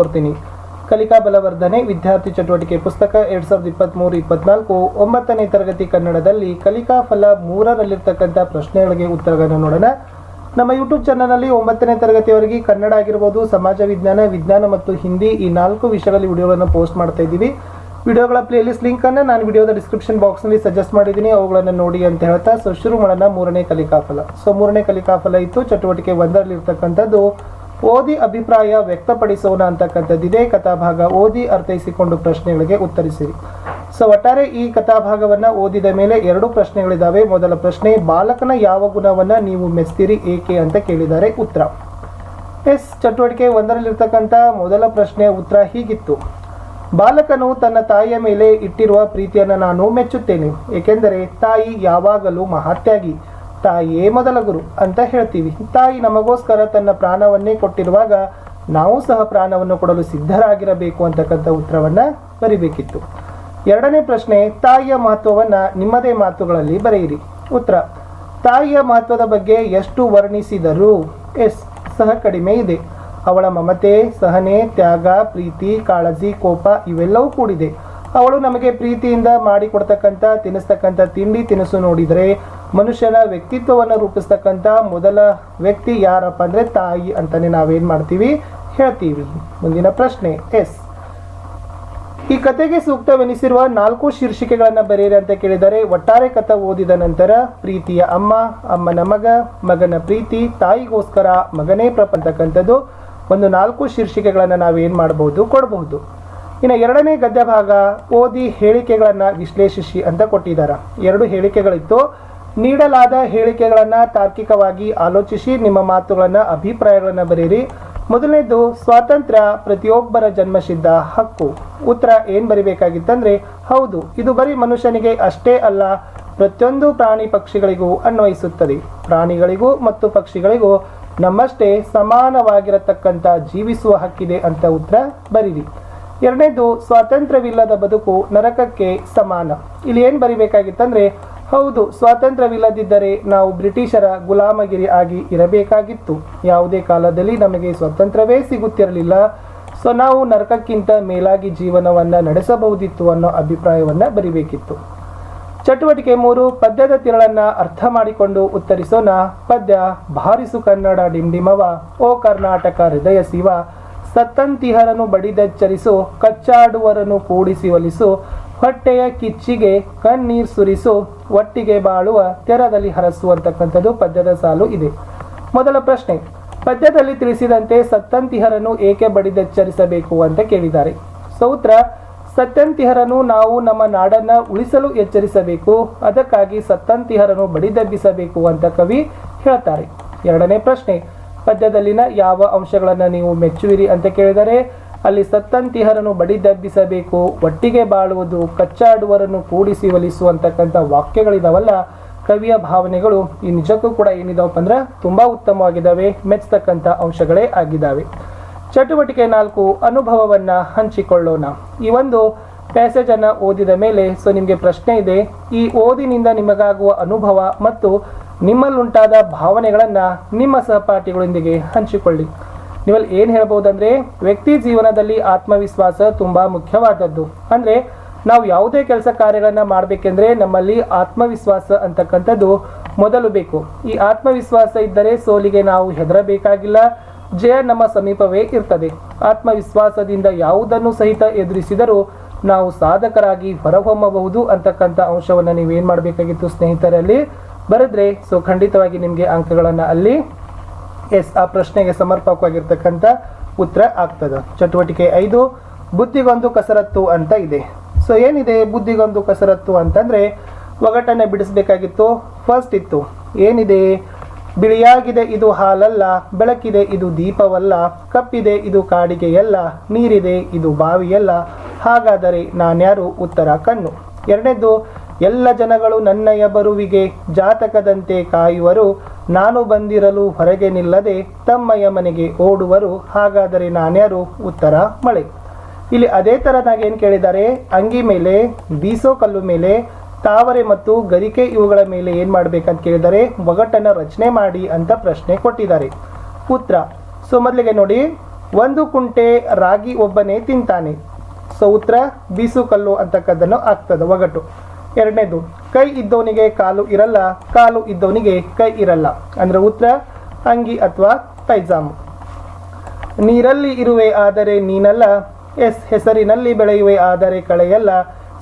ಕೊಡ್ತೀನಿ. ಕಲಿಕಾ ಬಲವರ್ಧನೆ, ವಿದ್ಯಾರ್ಥಿ ಚಟುವಟಿಕೆ ಪುಸ್ತಕ, ಎರಡ್ ಸಾವಿರದ ಇಪ್ಪತ್ತ್ಮೂರು ಇಪ್ಪತ್ನಾಲ್ಕು, ಒಂಬತ್ತನೇ ತರಗತಿ ಕನ್ನಡದಲ್ಲಿ ಕಲಿಕಾ ಫಲ ಮೂರರಲ್ಲಿರ್ತಕ್ಕಂಥ ಪ್ರಶ್ನೆಗಳಿಗೆ ಉತ್ತರಗಳನ್ನು ನೋಡೋಣ. ನಮ್ಮ ಯೂಟ್ಯೂಬ್ ಚಾನಲ್ನಲ್ಲಿ ಒಂಬತ್ತನೇ ತರಗತಿಯವರೆಗೆ ಕನ್ನಡ ಆಗಿರ್ಬೋದು, ಸಮಾಜ ವಿಜ್ಞಾನ ವಿಜ್ಞಾನ ಮತ್ತು ಹಿಂದಿ ಈ ನಾಲ್ಕು ವಿಷಯಗಳಲ್ಲಿ ವಿಡಿಯೋಗಳನ್ನು ಪೋಸ್ಟ್ ಮಾಡ್ತಾ ಇದ್ದೀವಿ. ವಿಡಿಯೋಗಳ ಪ್ಲೇಲಿಸ್ಟ್ ಲಿಂಕನ್ನು ನಾನು ವಿಡಿಯೋದ ಡಿಸ್ಕ್ರಿಪ್ಷನ್ ಬಾಕ್ಸ್ನಲ್ಲಿ ಸಜೆಸ್ಟ್ ಮಾಡಿದ್ದೀನಿ, ಅವುಗಳನ್ನು ನೋಡಿ ಅಂತ ಹೇಳ್ತಾ. ಸೊ, ಶುರು ಮಾಡೋಣ. ಮೂರನೇ ಕಲಿಕಾಫಲ ಸೊ, ಮೂರನೇ ಕಲಿಕಾಫಲ ಇತ್ತು. ಚಟುವಟಿಕೆ ಒಂದರಲ್ಲಿ ಇರ್ತಕ್ಕಂಥದ್ದು ಓದಿ ಅಭಿಪ್ರಾಯ ವ್ಯಕ್ತಪಡಿಸೋಣ ಅಂತಕ್ಕಂಥದ್ದು ಇದೇ ಕಥಾಭಾಗ ಓದಿ ಅರ್ಥೈಸಿಕೊಂಡು ಪ್ರಶ್ನೆಗಳಿಗೆ ಉತ್ತರಿಸಿರಿ. ಸೊ ಒಟ್ಟಾರೆ ಈ ಕಥಾಭಾಗವನ್ನು ಓದಿದ ಮೇಲೆ ಎರಡು ಪ್ರಶ್ನೆಗಳಿದ್ದಾವೆ ಮೊದಲ ಪ್ರಶ್ನೆ, ಬಾಲಕನ ಯಾವ ಗುಣವನ್ನು ನೀವು ಮೆಚ್ತೀರಿ, ಏಕೆ ಅಂತ ಕೇಳಿದ್ದಾರೆ ಉತ್ತರ. ಎಸ್, ಚಟುವಟಿಕೆ ಒಂದರಲ್ಲಿರ್ತಕ್ಕಂಥ ಮೊದಲ ಪ್ರಶ್ನೆ ಉತ್ತರ ಹೀಗಿತ್ತು. ಬಾಲಕನು ತನ್ನ ತಾಯಿಯ ಮೇಲೆ ಇಟ್ಟಿರುವ ಪ್ರೀತಿಯನ್ನು ನಾನು ಮೆಚ್ಚುತ್ತೇನೆ. ಏಕೆಂದರೆ ತಾಯಿ ಯಾವಾಗಲೂ ಮಹಾತ್ಯಾಗಿ ತಾಯಿಯೇ ಮೊದಲ ಗುರು ಅಂತ ಹೇಳ್ತೀವಿ. ತಾಯಿ ನಮಗೋಸ್ಕರ ತನ್ನ ಪ್ರಾಣವನ್ನೇ ಕೊಟ್ಟಿರುವಾಗ ನಾವು ಸಹ ಪ್ರಾಣವನ್ನು ಕೊಡಲು ಸಿದ್ಧರಾಗಿರಬೇಕು ಅಂತಕ್ಕಂಥ ಉತ್ತರವನ್ನು ಬರಿಬೇಕಿತ್ತು. ಎರಡನೇ ಪ್ರಶ್ನೆ, ತಾಯಿಯ ಮಹತ್ವವನ್ನ ನಿಮ್ಮದೇ ಮಾತುಗಳಲ್ಲಿ ಬರೆಯಿರಿ. ಉತ್ತರ, ತಾಯಿಯ ಮಹತ್ವದ ಬಗ್ಗೆ ಎಷ್ಟು ವರ್ಣಿಸಿದರೂ ಎಸ್, ಸಹ ಕಡಿಮೆ ಇದೆ. ಅವಳ ಮಮತೆ, ಸಹನೆ, ತ್ಯಾಗ, ಪ್ರೀತಿ, ಕಾಳಜಿ, ಕೋಪ ಇವೆಲ್ಲವೂ ಕೂಡಿದೆ. ಅವಳು ನಮಗೆ ಪ್ರೀತಿಯಿಂದ ಮಾಡಿಕೊಡ್ತಕ್ಕಂಥ ತಿನ್ನಿಸ್ತಕ್ಕಂಥ ತಿಂಡಿ ತಿನಿಸು ನೋಡಿದರೆ ಮನುಷ್ಯನ ವ್ಯಕ್ತಿತ್ವವನ್ನು ರೂಪಿಸ್ತಕ್ಕಂಥ ಮೊದಲ ವ್ಯಕ್ತಿ ಯಾರಪ್ಪ ಅಂದರೆ ತಾಯಿ ಅಂತಾನೆ ನಾವೇನು ಮಾಡ್ತೀವಿ ಹೇಳ್ತೀವಿ. ಮುಂದಿನ ಪ್ರಶ್ನೆ ಎಸ್. ಈ ಕತೆಗೆ ಸೂಕ್ತವೆನಿಸಿರುವ ನಾಲ್ಕು ಶೀರ್ಷಿಕೆಗಳನ್ನು ಬರೆಯಿರಿ ಅಂತ ಕೇಳಿದರೆ, ಒಟ್ಟಾರೆ ಕಥೆ ಓದಿದ ನಂತರ ಪ್ರೀತಿಯ ಅಮ್ಮ, ಅಮ್ಮನ ಮಗ, ಮಗನ ಪ್ರೀತಿ, ತಾಯಿಗೋಸ್ಕರ ಮಗನೇ ಪ್ರಪಂಚಕ್ಕಂಥದ್ದು, ಒಂದು ನಾಲ್ಕು ಶೀರ್ಷಿಕೆಗಳನ್ನು ನಾವೇನು ಮಾಡಬಹುದು, ಕೊಡಬಹುದು. ಇನ್ನು ಎರಡನೇ ಗದ್ಯ ಭಾಗ ಓದಿ ಹೇಳಿಕೆಗಳನ್ನು ವಿಶ್ಲೇಷಿಸಿ ಅಂತ ಕೊಟ್ಟಿದ್ದಾರೆ. ಎರಡು ಹೇಳಿಕೆಗಳಿತ್ತು. ನೀಡಲಾದ ಹೇಳಿಕೆಗಳನ್ನು ತಾರ್ಕಿಕವಾಗಿ ಆಲೋಚಿಸಿ ನಿಮ್ಮ ಮಾತುಗಳನ್ನು, ಅಭಿಪ್ರಾಯಗಳನ್ನು ಬರೀರಿ ಮೊದಲನೇದು, ಸ್ವಾತಂತ್ರ್ಯ ಪ್ರತಿಯೊಬ್ಬರ ಜನ್ಮಸಿದ್ಧ ಹಕ್ಕು. ಉತ್ತರ ಏನು ಬರೀಬೇಕಾಗಿತ್ತಂದರೆ, ಹೌದು, ಇದು ಬರೀ ಮನುಷ್ಯನಿಗೆ ಅಷ್ಟೇ ಅಲ್ಲ, ಪ್ರತಿಯೊಂದು ಪ್ರಾಣಿ ಪಕ್ಷಿಗಳಿಗೂ ಅನ್ವಯಿಸುತ್ತದೆ. ಪ್ರಾಣಿಗಳಿಗೂ ಮತ್ತು ಪಕ್ಷಿಗಳಿಗೂ ನಮ್ಮಷ್ಟೇ ಸಮಾನವಾಗಿರತಕ್ಕಂಥ ಜೀವಿಸುವ ಹಕ್ಕಿದೆ ಅಂತ ಉತ್ತರ ಬರೀರಿ. ಎರಡನೇದು, ಸ್ವಾತಂತ್ರ್ಯವಿಲ್ಲದ ಬದುಕು ನರಕಕ್ಕೆ ಸಮಾನ. ಇಲ್ಲಿ ಏನು ಬರಿಬೇಕಾಗಿತ್ತಂದ್ರೆ, ಹೌದು, ಸ್ವಾತಂತ್ರ್ಯವಿಲ್ಲದಿದ್ದರೆ ನಾವು ಬ್ರಿಟಿಷರ ಗುಲಾಮಗಿರಿ ಆಗಿ ಇರಬೇಕಾಗಿತ್ತು. ಯಾವುದೇ ಕಾಲದಲ್ಲಿ ನಮಗೆ ಸ್ವಾತಂತ್ರ್ಯವೇ ಸಿಗುತ್ತಿರಲಿಲ್ಲ. ಸೊ ನಾವು ನರಕಕ್ಕಿಂತ ಮೇಲಾಗಿ ಜೀವನವನ್ನು ನಡೆಸಬಹುದಿತ್ತು ಅನ್ನೋ ಅಭಿಪ್ರಾಯವನ್ನು ಬರಿಬೇಕಿತ್ತು. ಚಟುವಟಿಕೆ ಮೂರು, ಪದ್ಯದ ತಿರಳನ್ನು ಅರ್ಥ ಮಾಡಿಕೊಂಡು ಉತ್ತರಿಸೋಣ. ಪದ್ಯ, ಭಾರಿಸು ಕನ್ನಡ ಡಿಂಡಿಮವ, ಓ ಕರ್ನಾಟಕ ಹೃದಯ ಶಿವ. ಸತ್ತಂತಿಹರನು ಬಡಿದೆಚ್ಚರಿಸು ಕಚ್ಚಾಡುವರನ್ನು ಕೂಡಿಸಿ ಒಲಿಸು ಹೊಟ್ಟೆಯ ಕಿಚ್ಚಿಗೆ ಕಣ್ಣೀರ್ ಸುರಿಸು, ಒಟ್ಟಿಗೆ ಬಾಳುವ ತೆರದಲ್ಲಿ ಹರಸುವಂತಕ್ಕಂಥದ್ದು ಪದ್ಯದ ಸಾಲು ಇದೆ. ಮೊದಲ ಪ್ರಶ್ನೆ, ಪದ್ಯದಲ್ಲಿ ತಿಳಿಸಿದಂತೆ ಸತ್ತಂತಿಹರನು ಏಕೆ ಬಡಿದೆಚ್ಚರಿಸಬೇಕು ಅಂತ ಕೇಳಿದ್ದಾರೆ. ಸೌತ್ರ, ಸತ್ತಂತಿಹರನು ನಾವು ನಮ್ಮ ನಾಡನ್ನ ಉಳಿಸಲು ಎಚ್ಚರಿಸಬೇಕು, ಅದಕ್ಕಾಗಿ ಸತ್ತಂತಿಹರನು ಬಡಿದೆಬ್ಬಿಸಬೇಕು ಅಂತ ಕವಿ ಹೇಳ್ತಾರೆ. ಎರಡನೇ ಪ್ರಶ್ನೆ ಪದ್ಯದಲ್ಲಿನ ಯಾವ ಅಂಶಗಳನ್ನು ನೀವು ಮೆಚ್ಚುವಿರಿ ಅಂತ ಕೇಳಿದರೆ, ಅಲ್ಲಿ ಸತ್ತಂತಿಹರನ್ನು ಬಡಿ ದಬ್ಬಿಸಬೇಕು, ಒಟ್ಟಿಗೆ ಬಾಳುವುದು, ಕಚ್ಚಾಡುವರನ್ನು ಕೂಡಿಸಿ ಒಲಿಸುವಂತಕ್ಕಂಥ ವಾಕ್ಯಗಳಿದಾವಲ್ಲ, ಕವಿಯ ಭಾವನೆಗಳು ಈ ನಿಜಕ್ಕೂ ಕೂಡ ಏನಿದಾವಪ್ಪ ಅಂದ್ರೆ ತುಂಬಾ ಉತ್ತಮವಾಗಿದ್ದಾವೆ ಮೆಚ್ಚತಕ್ಕಂಥ ಅಂಶಗಳೇ ಆಗಿದ್ದಾವೆ ಚಟುವಟಿಕೆ ನಾಲ್ಕು, ಅನುಭವವನ್ನ ಹಂಚಿಕೊಳ್ಳೋಣ. ಈ ಒಂದು ಪ್ಯಾಸೇಜ್ ಅನ್ನ ಓದಿದ ಮೇಲೆ ಸೊ ನಿಮಗೆ ಪ್ರಶ್ನೆ ಇದೆ, ಈ ಓದಿನಿಂದ ನಿಮಗಾಗುವ ಅನುಭವ ಮತ್ತು ನಿಮ್ಮಲ್ಲುಂಟಾದ ಭಾವನೆಗಳನ್ನ ನಿಮ್ಮ ಸಹಪಾಠಿಗಳೊಂದಿಗೆ ಹಂಚಿಕೊಳ್ಳಿ. ನೀವಲ್ಲಿ ಏನು ಹೇಳ್ಬೋದಂದ್ರೆ, ವ್ಯಕ್ತಿ ಜೀವನದಲ್ಲಿ ಆತ್ಮವಿಶ್ವಾಸ ತುಂಬಾ ಮುಖ್ಯವಾದದ್ದು. ಅಂದ್ರೆ, ನಾವು ಯಾವುದೇ ಕೆಲಸ ಕಾರ್ಯಗಳನ್ನ ಮಾಡಬೇಕೆಂದ್ರೆ ನಮ್ಮಲ್ಲಿ ಆತ್ಮವಿಶ್ವಾಸ ಅಂತಕ್ಕಂಥದ್ದು ಮೊದಲು ಬೇಕು. ಈ ಆತ್ಮವಿಶ್ವಾಸ ಇದ್ದರೆ ಸೋಲಿಗೆ ನಾವು ಹೆದರಬೇಕಾಗಿಲ್ಲ, ಜಯ ನಮ್ಮ ಸಮೀಪವೇ ಇರ್ತದೆ. ಆತ್ಮವಿಶ್ವಾಸದಿಂದ ಯಾವುದನ್ನು ಸಹಿತ ಎದುರಿಸಿದರೂ ನಾವು ಸಾಧಕರಾಗಿ ಹೊರಹೊಮ್ಮಬಹುದು ಅಂತಕ್ಕಂಥ ಅಂಶವನ್ನು ನೀವೇನು ಮಾಡಬೇಕಾಗಿತ್ತು ಸ್ನೇಹಿತರಲ್ಲಿ? ಬರೆದ್ರೆ ಸೊ ಖಂಡಿತವಾಗಿ ನಿಮಗೆ ಅಂಕಗಳನ್ನು ಅಲ್ಲಿ ಎಸ್, ಆ ಪ್ರಶ್ನೆಗೆ ಸಮರ್ಪಕವಾಗಿರ್ತಕ್ಕಂಥ ಉತ್ತರ ಆಗ್ತದೆ. ಚಟುವಟಿಕೆ ಐದು, ಬುದ್ಧಿಗೊಂದು ಕಸರತ್ತು ಅಂತ ಇದೆ. ಸೊ ಏನಿದೆ ಬುದ್ಧಿಗೊಂದು ಕಸರತ್ತು ಅಂತಂದ್ರೆ, ಒಗಟನ್ನು ಬಿಡಿಸಬೇಕಾಗಿತ್ತು ಫಸ್ಟ್ ಇತ್ತು. ಏನಿದೆ? ಬಿಳಿಯಾಗಿದೆ ಇದು ಹಾಲಲ್ಲ, ಬೆಳಕಿದೆ ಇದು ದೀಪವಲ್ಲ, ಕಪ್ಪಿದೆ ಇದು ಕಾಡಿಗೆಯಲ್ಲ, ನೀರಿದೆ ಇದು ಬಾವಿಯಲ್ಲ, ಹಾಗಾದರೆ ನಾನ್ಯಾರು ಉತ್ತರ ಕಣ್ಣು. ಎರಡನೇದು ಎಲ್ಲ ಜನಗಳು ನನ್ನಯ ಬರುವಿಗೆ ಜಾತಕದಂತೆ ಕಾಯುವರು. ನಾನು ಬಂದಿರಲು ಹೊರಗೆ ನಿಲ್ಲದೆ ತಮ್ಮಯ ಮನೆಗೆ ಓಡುವರು. ಹಾಗಾದರೆ ನಾನ್ಯಾರು? ಉತ್ತರ, ಮಳೆ. ಇಲ್ಲಿ ಅದೇ ತರನಾಗಿ ಏನು ಕೇಳಿದ್ದಾರೆ? ಅಂಗಿ ಮೇಲೆ, ಬೀಸೋ ಕಲ್ಲು ಮೇಲೆ, ತಾವರೆ ಮತ್ತು ಗರಿಕೆ ಇವುಗಳ ಮೇಲೆ ಏನು ಮಾಡ್ಬೇಕಂತ ಕೇಳಿದರೆ, ಒಗಟನ್ನು ರಚನೆ ಮಾಡಿ ಅಂತ ಪ್ರಶ್ನೆ ಕೊಟ್ಟಿದ್ದಾರೆ. ಉತ್ತರ, ಸೊ ಮೊದಲಿಗೆ ನೋಡಿ, ಒಂದು ಕುಂಟೆ ರಾಗಿ ಒಬ್ಬನೇ ತಿಂತಾನೆ. ಸೊ ಉತ್ತರ, ಬೀಸು ಕಲ್ಲು ಅಂತಕ್ಕದ್ದನ್ನು ಆಗ್ತದೆ ಒಗಟು. ಎರಡನೇದು, ಕೈ ಇದ್ದವನಿಗೆ ಕಾಲು ಇರಲ್ಲ, ಕಾಲು ಇದ್ದವನಿಗೆ ಕೈ ಇರಲ್ಲ. ಅಂದ್ರೆ ಉತ್ತರ, ಅಂಗಿ ಅಥವಾ ಪೈಜಾಮು. ನೀರಲ್ಲಿ ಇರುವೆ ಆದರೆ ನೀನಲ್ಲ, ಎಸ್ ಹೆಸರಿನಲ್ಲಿ ಬೆಳೆಯುವೆ ಆದರೆ ಕಳೆಯಲ್ಲ,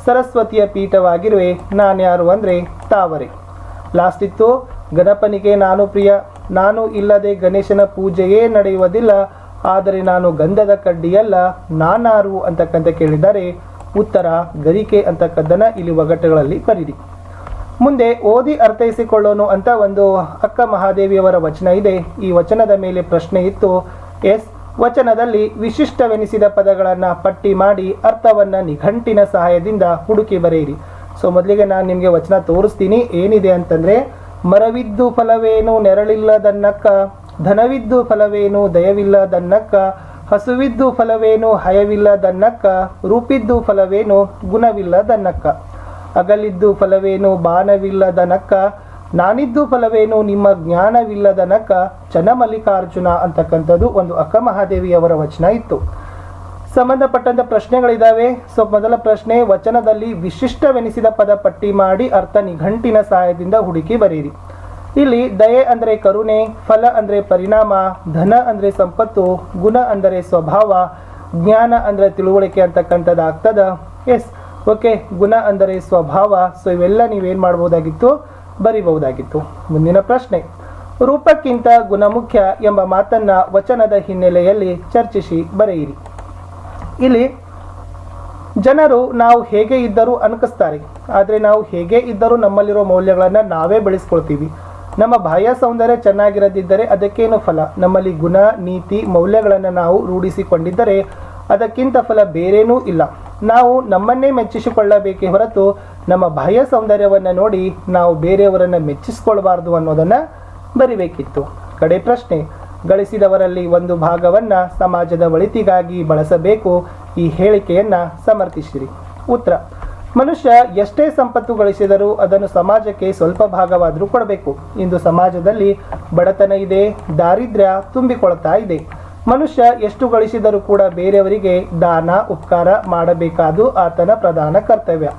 ಸರಸ್ವತಿಯ ಪೀಠವಾಗಿರುವೆ, ನಾನ್ಯಾರು ಅಂದರೆ ತಾವರೆ. ಲಾಸ್ಟ್ ಇತ್ತು, ಗಣಪನಿಗೆ ನಾನು ಪ್ರಿಯ, ನಾನು ಇಲ್ಲದೆ ಗಣೇಶನ ಪೂಜೆಯೇ ನಡೆಯುವುದಿಲ್ಲ, ಆದರೆ ನಾನು ಗಂಧದ ಕಡ್ಡಿಯಲ್ಲ, ನಾನಾರು ಅಂತಕ್ಕಂತ ಕೇಳಿದ್ದಾರೆ ಉತ್ತರ ಗರಿಕೆ ಅಂತಕ್ಕದ್ದನ್ನು ಇಲ್ಲಿ ಒಗಟುಗಳಲ್ಲಿ ಬರೀರಿ. ಮುಂದೆ ಓದಿ ಅರ್ಥೈಸಿಕೊಳ್ಳೋನು ಅಂತ ಒಂದು ಅಕ್ಕ ಮಹಾದೇವಿಯವರ ವಚನ ಇದೆ. ಈ ವಚನದ ಮೇಲೆ ಪ್ರಶ್ನೆ ಇತ್ತು. ಎಸ್, ವಚನದಲ್ಲಿ ವಿಶಿಷ್ಟವೆನಿಸಿದ ಪದಗಳನ್ನು ಪಟ್ಟಿ ಮಾಡಿ ಅರ್ಥವನ್ನ ನಿಘಂಟಿನ ಸಹಾಯದಿಂದ ಹುಡುಕಿ ಬರೆಯಿರಿ. ಸೊ, ಮೊದಲಿಗೆ ನಾನು ನಿಮಗೆ ವಚನ ತೋರಿಸ್ತೀನಿ. ಏನಿದೆ ಅಂತಂದ್ರೆ, ಮರವಿದ್ದು ಫಲವೇನು ನೆರಳಿಲ್ಲದನ್ನಕ್ಕ, ಧನವಿದ್ದು ಫಲವೇನು ದಯವಿಲ್ಲದನ್ನಕ್ಕ ಹಸುವಿದ್ದು ಫಲವೇನು ಹಯವಿಲ್ಲದನ್ನಕ್ಕ ರೂಪಿದ್ದು ಫಲವೇನು ಗುಣವಿಲ್ಲದನ್ನಕ್ಕ ಅಗಲಿದ್ದು ಫಲವೇನು ಬಾಣವಿಲ್ಲದನಕ್ಕ ನಾನಿದ್ದು ಫಲವೇನು ನಿಮ್ಮ ಜ್ಞಾನವಿಲ್ಲದನಕ್ಕ, ಚನ್ನಮಲ್ಲಿಕಾರ್ಜುನ ಅಂತಕ್ಕಂಥದ್ದು ಒಂದು ಅಕ್ಕ ಮಹಾದೇವಿಯವರ ವಚನ ಇತ್ತು. ಸಂಬಂಧಪಟ್ಟಂತ ಪ್ರಶ್ನೆಗಳಿದಾವೆ. ಸೊ, ಮೊದಲ ಪ್ರಶ್ನೆ, ವಚನದಲ್ಲಿ ವಿಶಿಷ್ಟವೆನಿಸಿದ ಪದ ಪಟ್ಟಿ ಮಾಡಿ ಅರ್ಥ ನಿಘಂಟಿನ ಸಹಾಯದಿಂದ ಹುಡುಕಿ ಬರೀರಿ. ಇಲ್ಲಿ ದಯೆ ಅಂದರೆ ಕರುಣೆ, ಫಲ ಅಂದರೆ ಪರಿಣಾಮ, ಧನ ಅಂದರೆ ಸಂಪತ್ತು, ಗುಣ ಅಂದರೆ ಸ್ವಭಾವ, ಜ್ಞಾನ ಅಂದರೆ ತಿಳುವಳಿಕೆ ಅಂತಕ್ಕಂಥದ್ದು ಆಗ್ತದ ಎಸ್ ಓಕೆ ಗುಣ ಅಂದರೆ ಸ್ವಭಾವ. ಸೊ ಇವೆಲ್ಲ ನೀವೇನು ಮಾಡ್ಬೋದಾಗಿತ್ತು? ಬರಿಬಹುದಾಗಿತ್ತು. ಮುಂದಿನ ಪ್ರಶ್ನೆ. ರೂಪಕ್ಕಿಂತ ಗುಣಮುಖ್ಯ ಎಂಬ ಮಾತನ್ನ ವಚನದ ಹಿನ್ನೆಲೆಯಲ್ಲಿ ಚರ್ಚಿಸಿ ಬರೆಯಿರಿ. ಇಲ್ಲಿ, ಜನರು ನಾವು ಹೇಗೆ ಇದ್ದರೂ ಅನ್ಕಿಸ್ತಾರೆ ಆದರೆ ನಾವು ಹೇಗೆ ಇದ್ದರೂ ನಮ್ಮಲ್ಲಿರೋ ಮೌಲ್ಯಗಳನ್ನು ನಾವೇ ಬೆಳೆಸ್ಕೊಳ್ತೀವಿ. ನಮ್ಮ ಬಾಹ್ಯ ಸೌಂದರ್ಯ ಚೆನ್ನಾಗಿರದಿದ್ದರೆ ಅದಕ್ಕೇನು ಫಲ? ನಮ್ಮಲ್ಲಿ ಗುಣ, ನೀತಿ, ಮೌಲ್ಯಗಳನ್ನು ನಾವು ರೂಢಿಸಿಕೊಂಡಿದ್ದರೆ ಅದಕ್ಕಿಂತ ಫಲ ಬೇರೇನೂ ಇಲ್ಲ. ನಾವು ನಮ್ಮನ್ನೇ ಮೆಚ್ಚಿಸಿಕೊಳ್ಳಬೇಕೇ ಹೊರತು ನಮ್ಮ ಬಾಹ್ಯ ಸೌಂದರ್ಯವನ್ನು ನೋಡಿ ನಾವು ಬೇರೆಯವರನ್ನು ಮೆಚ್ಚಿಸಿಕೊಳ್ಬಾರ್ದು ಅನ್ನೋದನ್ನು ಬರಿಬೇಕಿತ್ತು. ಕಡೆ ಪ್ರಶ್ನೆ, ಗಳಿಸಿದವರಲ್ಲಿ ಒಂದು ಭಾಗವನ್ನ ಸಮಾಜದ ಒಳಿತಿಗಾಗಿ ಬಳಸಬೇಕು ಈ ಹೇಳಿಕೆಯನ್ನು ಸಮರ್ಥಿಸಿರಿ. ಉತ್ತರ ಮನುಷ್ಯ ಎಷ್ಟೇ ಸಂಪತ್ತು ಗಳಿಸಿದರೂ ಅದನ್ನು ಸಮಾಜಕ್ಕೆ ಸ್ವಲ್ಪ ಭಾಗವಾದರೂ ಕೊಡಬೇಕು. ಇಂದು ಸಮಾಜದಲ್ಲಿ ಬಡತನ ಇದೆ, ದಾರಿದ್ರ್ಯ ತುಂಬಿಕೊಳ್ತಾ ಇದೆ. ಮನುಷ್ಯ ಎಷ್ಟು ಗಳಿಸಿದರೂ ಕೂಡ ಬೇರೆಯವರಿಗೆ ದಾನ, ಉಪಕಾರ ಮಾಡಬೇಕಾದು ಆತನ ಪ್ರಧಾನ ಕರ್ತವ್ಯ.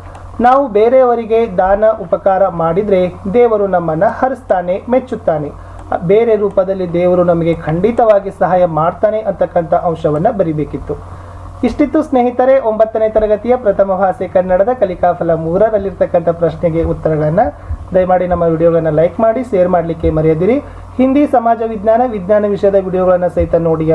ನಾವು ಬೇರೆಯವರಿಗೆ ದಾನ, ಉಪಕಾರ ಮಾಡಿದರೆ ದೇವರು ನಮ್ಮನ್ನ ಹರಿಸ್ತಾನೆ, ಮೆಚ್ಚುತ್ತಾನೆ. ಬೇರೆ ರೂಪದಲ್ಲಿ ದೇವರು ನಮಗೆ ಖಂಡಿತವಾಗಿ ಸಹಾಯ ಮಾಡ್ತಾನೆ ಅಂತಕ್ಕಂಥ ಅಂಶವನ್ನ ಬರಿಬೇಕಿತ್ತು. ಇಷ್ಟಿತ್ತು ಸ್ನೇಹಿತರೆ, ಒಂಬತ್ತನೇ ತರಗತಿಯ ಪ್ರಥಮ ಭಾಷೆ ಕನ್ನಡದ ಕಲಿಕಾಫಲ ಮೂರರಲ್ಲಿರ್ತಕ್ಕಂಥ ಪ್ರಶ್ನೆಗೆ ಉತ್ತರಗಳನ್ನು ದಯಮಾಡಿ ನಮ್ಮ ವಿಡಿಯೋಗಳನ್ನು ಲೈಕ್ ಮಾಡಿ, ಶೇರ್ ಮಾಡಲಿಕ್ಕೆ ಮರೆಯದಿರಿ. ಹಿಂದಿ ಸಮಾಜ ವಿಜ್ಞಾನ ವಿಜ್ಞಾನ ವಿಷಯದ ವಿಡಿಯೋಗಳನ್ನು ಸಹಿತ ನೋಡಿ